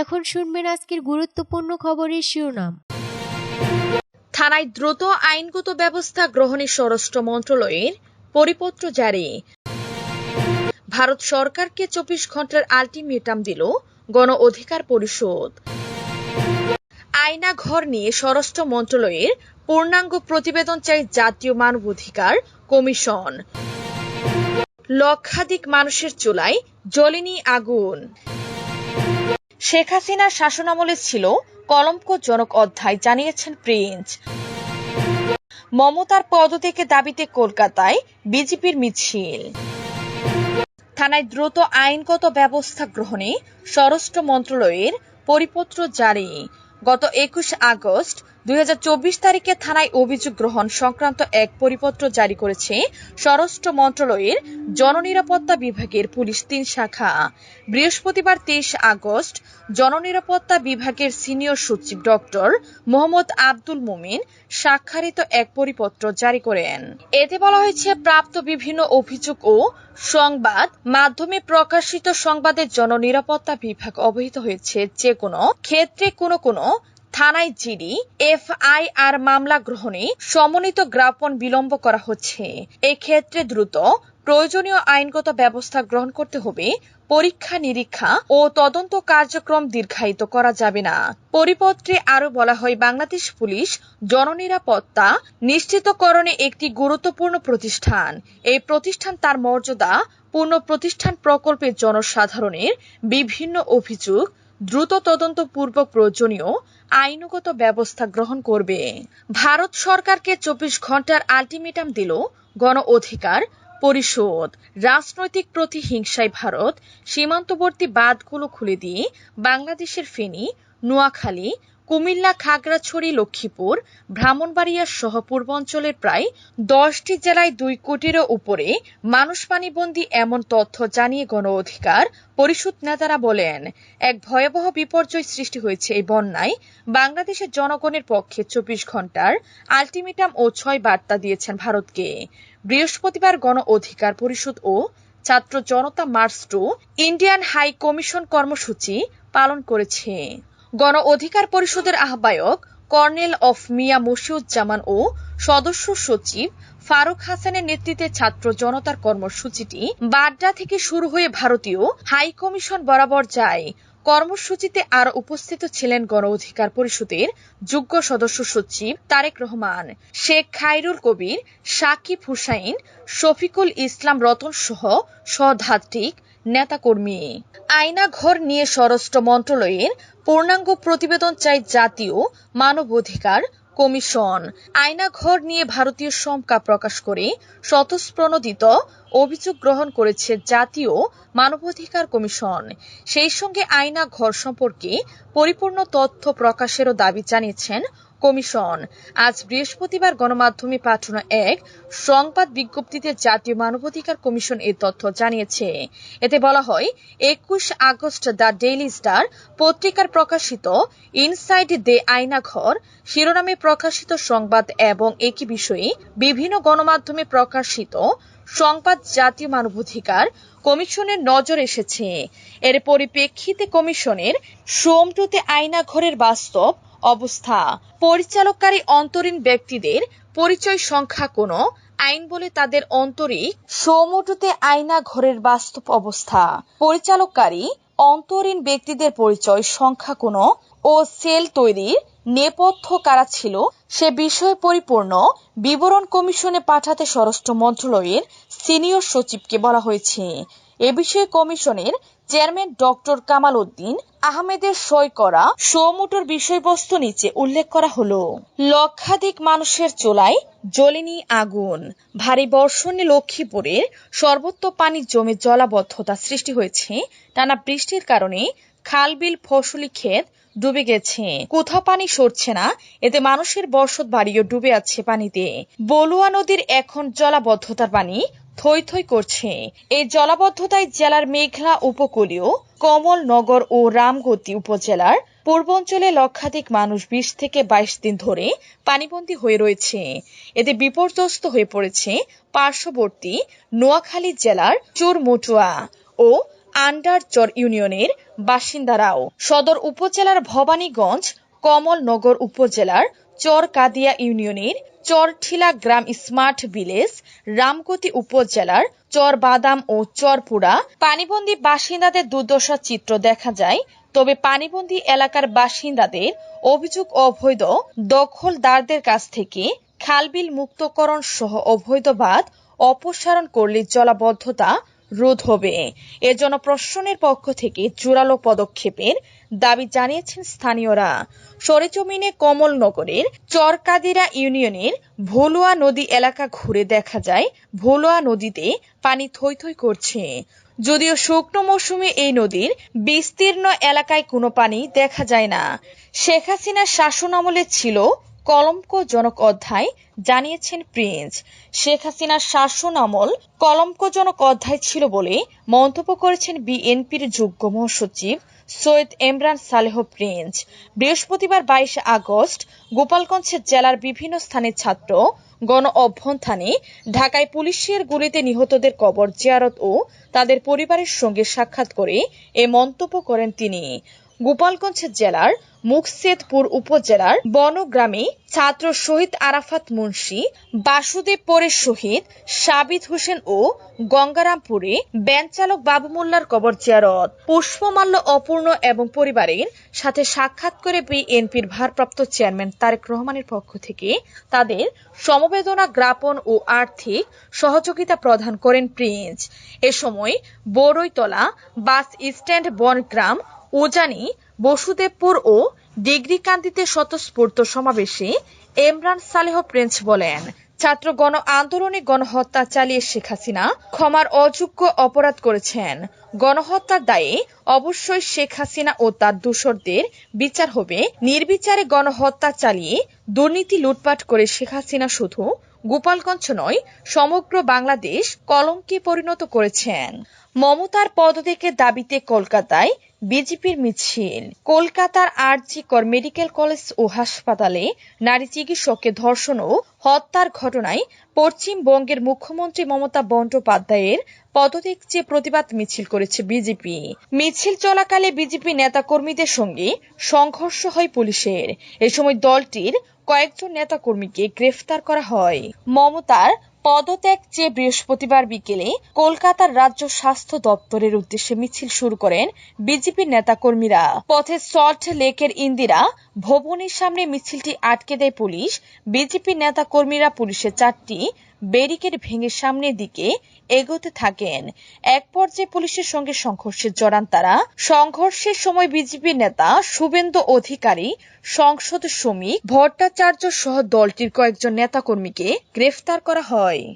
এখন শুনবেন আজকের গুরুত্বপূর্ণ খবরের শিরোনাম। থানায় দ্রুত আইনগত ব্যবস্থা গ্রহণে স্বরাষ্ট্র মন্ত্রণালয়ের পরিপত্র জারি। ভারত সরকারকে চব্বিশ ঘণ্টার আলটিমেটাম দিল গণ অধিকার পরিষদ। আয়না ঘর নিয়ে স্বরাষ্ট্র মন্ত্রণালয়ের পূর্ণাঙ্গ প্রতিবেদন চাই জাতীয় মানবাধিকার কমিশন। লক্ষাধিক মানুষের চুলায় জ্বলেনি আগুন। শেখ হাসিনার শাসনামলে ছিল কলঙ্কজনক অধ্যায়, জানিয়েছেন প্রিন্স। মমতার পদত্যাগের দাবিতে কলকাতায় বিজেপির মিছিল। থানায় দ্রুত আইনগত ব্যবস্থা গ্রহণে স্বরাষ্ট্র মন্ত্রণালয়ের পরিপত্র জারি। গত একুশ আগস্ট দুই হাজার চব্বিশ তারিখে থানায় অভিযোগ গ্রহণ সংক্রান্ত এক পরিপত্র জারি করেছে স্বরাষ্ট্র মন্ত্রণালয়ের জননিরাপত্তা বিভাগের পুলিশ তিন শাখা। বৃহস্পতিবার তেইশ আগস্ট জননিরাপত্তা বিভাগের সিনিয়র সচিব ডক্টর মোহাম্মদ আব্দুল মুমিন স্বাক্ষরিত এক পরিপত্র জারি করেন। এতে বলা হয়েছে, প্রাপ্ত বিভিন্ন অভিযোগ ও সংবাদ মাধ্যমে প্রকাশিত সংবাদের জননিরাপত্তা বিভাগ অবহিত হয়েছে যে কোনো ক্ষেত্রে কোনো কোনো থানায় জিডি, এফআইআর মামলা গ্রহণে সমন্বিত জ্ঞাপন বিলম্ব করা হচ্ছে। এই ক্ষেত্রে দ্রুত প্রয়োজনীয় আইনগত ব্যবস্থা গ্রহণ করতে হবে। পরীক্ষা নিরীক্ষা ও তদন্ত কার্যক্রম দীর্ঘায়িত করা যাবে না। পরিপত্রে আরও বলা হয়, বাংলাদেশ পুলিশ জননিরাপত্তা নিশ্চিতকরণে একটি গুরুত্বপূর্ণ প্রতিষ্ঠান। এই প্রতিষ্ঠান তার মর্যাদা পূর্ণ প্রতিষ্ঠান প্রকল্পে জনসাধারণের বিভিন্ন অভিযোগ দ্রুত তদন্তপূর্বক প্রয়োজনীয় আইনগত ব্যবস্থা গ্রহণ করবে। ভারত সরকারকে চব্বিশ ঘণ্টার আলটিমেটাম দিল গণ অধিকার পরিষদ রাজনৈতিক প্রতিহিংসায় ভারত সীমান্তবর্তী বাঁধগুলো খুলে দিয়ে বাংলাদেশের ফেনী, নোয়াখালী কুমিল্লা খাগড়াছড়ি, লক্ষ্মীপুর, ব্রাহ্মণবাড়িয়া সহ পূর্বাঞ্চলের প্রায় দশটি জেলায় দুই কোটিরও উপরে মানুষ পানিবন্দী এমন তথ্য জানিয়ে গণ অধিকার পরিষদ নেতারা বলেন, এক ভয়াবহ বিপর্যয় সৃষ্টি হয়েছে এই বন্যায়। বাংলাদেশের জনগণের পক্ষে চব্বিশ ঘণ্টার আলটিমেটাম ও ছয় বার্তা দিয়েছেন ভারতকে। বৃহস্পতিবার গণ অধিকার পরিষদ ও ছাত্র জনতা march to Indian high commission কর্মসূচি পালন করেছে। গণ অধিকার পরিষদের আহ্বায়ক কর্নেল অফ মিয়া মশিউজ্জামান ও সদস্য সচিব ফারুক হাসানের নেতৃত্বে ছাত্র জনতার কর্মসূচিটি বাড্ডা থেকে শুরু হয়ে ভারতীয় হাই কমিশন বরাবর যায়। কর্মসূচিতে আরও উপস্থিত ছিলেন গণ অধিকার পরিষদের যুগ্ম সদস্য সচিব তারেক রহমান, শেখ খাইরুল কবির, সাকিব হুসাইন, শফিকুল ইসলাম রতন সহ সহধাত্রিক নেতাকর্মী। আয়না ঘর নিয়ে স্বরাষ্ট্র মন্ত্রণালয়ের পূর্ণাঙ্গ প্রতিবেদন চাই জাতীয় মানবাধিকার কমিশন। আয়না ঘর নিয়ে ভারতীয় শঙ্কা প্রকাশ করে স্বতঃস্প্রণোদিত অভিযোগ গ্রহণ করেছে জাতীয় মানবাধিকার কমিশন। সেই সঙ্গে আয়না ঘর সম্পর্কে পরিপূর্ণ তথ্য প্রকাশেরও দাবি জানিয়েছেন কমিশন। আজ বৃহস্পতিবার গণমাধ্যমে পাঠানো এক সংবাদ বিজ্ঞপ্তিতে জাতীয় মানবাধিকার কমিশন এ তথ্য জানিয়েছে। এতে বলা হয়, একুশ আগস্ট দ্য ডেইলি স্টার পত্রিকার প্রকাশিত ইনসাইড দে আয়না ঘর শিরোনামে প্রকাশিত সংবাদ এবং একই বিষয়ে বিভিন্ন গণমাধ্যমে প্রকাশিত সংবাদ জাতীয় মানবাধিকার কমিশনের নজর এসেছে। এর পরিপ্রেক্ষিতে কমিশনের সোমটুতে আয়না ঘরের বাস্তব অবস্থা। পরিচালককারী অন্তরীণ ব্যক্তিদের পরিচয় সংখ্যা কোনো, আইন বলে তাদের অন্তরিক সৌমটুতে আয়না ঘরের বাস্তব অবস্থা। পরিচালককারী অন্তরীণ ব্যক্তিদের পরিচয় সংখ্যা কোনো ও সেল তৈরির নেপথ্য কারা ছিল, সে বিষয়ে পরিপূর্ণ বিবরণ কমিশনে পাঠাতে স্বরাষ্ট্র মন্ত্রণালয়ের সিনিয়র সচিবকে বলা হয়েছে। এ বিষয়ে কমিশনের চেয়ারম্যান ডক্টর কামাল উদ্দিন আহমেদের সই করা সৌমুটোর বিষয়বস্তু নিচে উল্লেখ করা হলো। লক্ষাধিক মানুষের চোলায় জ্বলেনি আগুন। ভারী বর্ষণে লক্ষ্মীপুরের সর্বত্র পানি জমে জলাবদ্ধতা সৃষ্টি হয়েছে। টানা বৃষ্টির কারণে খালবিল ফসলি ক্ষেত ডুবে গেছে। কোথাও পানি সরছে না। এতে মানুষের বসত বাড়িও ডুবে আছে পানিতে। বলুয়া নদীর এখন জলাবদ্ধতার পানি থই থই করছে। এই জলাবদ্ধতায় জেলার মেঘলা উপকূলীয় কমলনগর ও রামগতি উপজেলার পূর্বাঞ্চলে লক্ষাধিক মানুষ বিশ থেকে বাইশ দিন ধরে পানিবন্দী হয়ে রয়েছে। এতে বিপর্যস্ত হয়ে পড়েছে পার্শ্ববর্তী নোয়াখালী জেলার চোরমটুয়া ও আন্ডারচর ইউনিয়নের বাসিন্দারাও। সদর উপজেলার ভবানীগঞ্জ, কমলনগর উপজেলার চরকাদিয়া ইউনিয়নের চরঠিলা গ্রাম স্মার্ট ভিলেজ রামগতি উপজেলার চরবাদাম ও চরপুরা পানিবন্দী বাসিন্দাদের দুর্দশা চিত্র দেখা যায়। তবে পানিবন্দী এলাকার বাসিন্দাদের অভিযোগ অবৈধ। দখলদারদের কাছ থেকে খালবিল মুক্তকরণ সহ অবৈধ বাঁধ অপসারণ করলে জলাবদ্ধতা রোধ হবে। এজন্য প্রশাসনের পক্ষ থেকে জোরালো পদক্ষেপের দাবি জানিয়েছেন স্থানীয়রা। সরেজমিনে কমলনগরের চরকাদিরা ইউনিয়নের ভোলুয়া নদী এলাকা ঘুরে দেখা যায়। ভোলুয়া নদীতে পানি থই থই করছে। যদিও শুকনো মৌসুমে এই নদীর বিস্তীর্ণ এলাকায় কোনো পানি দেখা যায় না। শেখ হাসিনার শাসন আমলে ছিল কলঙ্কজনক অধ্যায় জানিয়েছেন প্রিন্স। শেখ হাসিনার শাসন আমল কলঙ্কজনক অধ্যায় ছিল বলে মন্তব্য করেছেন বিএনপির যুগ্ম মহাসচিব সৈয়দ এমরান সালেহ প্রিন্স। বৃহস্পতিবার বাইশে আগস্ট গোপালগঞ্জের জেলার বিভিন্ন স্থানে ছাত্র গণ অভ্যন্থানে ঢাকায় পুলিশের গুলিতে নিহতদের কবর জিয়ারত ও তাদের পরিবারের সঙ্গে সাক্ষাৎ করে এ মন্তব্য করেন তিনি। গোপালগঞ্জ জেলার মুকসেদপুর উপজেলার বনগ্রামে ছাত্র শহীদ আরাফাত মুন্সি বাসুদেবপুরের শহীদ সাবিত হোসেন ও গঙ্গারামপুরে ব্যান চালক বাবু মোল্লার কবর জিয়ারত। পুষ্পমাল্য অপূর্ণ এবং পরিবারের সাথে সাক্ষাৎ করে বিএনপির ভারপ্রাপ্ত চেয়ারম্যান তারেক রহমানের পক্ষ থেকে তাদের সমবেদনা জ্ঞাপন ও আর্থিক সহযোগিতা প্রদান করেন প্রিন্স। এ সময় বড়ইতলা বাস স্ট্যান্ড বনগ্রাম উজানি বসুদেবপুর ও ডিগ্রিকান্দিতে স্বতঃস্ফূর্ত সমাবেশে এমরান সালেহ প্রিন্স বলেন, ছাত্র গণ আন্দোলনে গণহত্যা চালিয়ে শেখ হাসিনা ক্ষমার অযোগ্য অপরাধ করেছেন। গণহত্যার দায়ে অবশ্যই শেখ হাসিনা ও তার দূষরদের বিচার হবে। নির্বিচারে গণহত্যা চালিয়ে দুর্নীতি লুটপাট করে শেখ হাসিনা শুধু গোপালগঞ্জ নয়, সমগ্র বাংলাদেশ কলঙ্কে পরিণত করেছেন। মমতার পদত্যাগের দাবিতে কলকাতায় বিজেপির মিছিল। কলকাতার আরজি কর মেডিকেল কলেজ ও হাসপাতালে নারী চিকিৎসককে ধর্ষণ ও হত্যার ঘটনায় পশ্চিমবঙ্গের মুখ্যমন্ত্রী মমতা বন্দ্যোপাধ্যায়ের পদত্যাগ চেয়ে প্রতিবাদ মিছিল করেছে বিজেপি। মিছিল চলাকালে বিজেপি নেতাকর্মীদের সঙ্গে সংঘর্ষ হয় পুলিশের। এ সময় দলটির কয়েকজন নেতাকর্মীকে গ্রেফতার করা হয়। মমতার পদত্যাগ চেয়ে বৃহস্পতিবার বিকেলে কলকাতার রাজ্য স্বাস্থ্য দপ্তরের উদ্দেশ্যে মিছিল শুরু করেন বিজেপির নেতাকর্মীরা। পথে সল্ট লেকের ইন্দিরা ভবনের সামনে মিছিলটি আটকে দেয় পুলিশ। বিজেপি নেতাকর্মীরা পুলিশের চারটি ব্যারিকেড ভেঙে সামনের দিকে এগোতে থাকেন। এক পর্যায়ে পুলিশের সঙ্গে সংঘর্ষে জড়ান তারা। সংঘর্ষের সময় বিজেপি নেতা শুভেন্দু অধিকারী, সংসদ শ্রমিক, ভট্টাচার্য সহ দলটির কয়েকজন নেতাকর্মীকে গ্রেফতার করা হয়।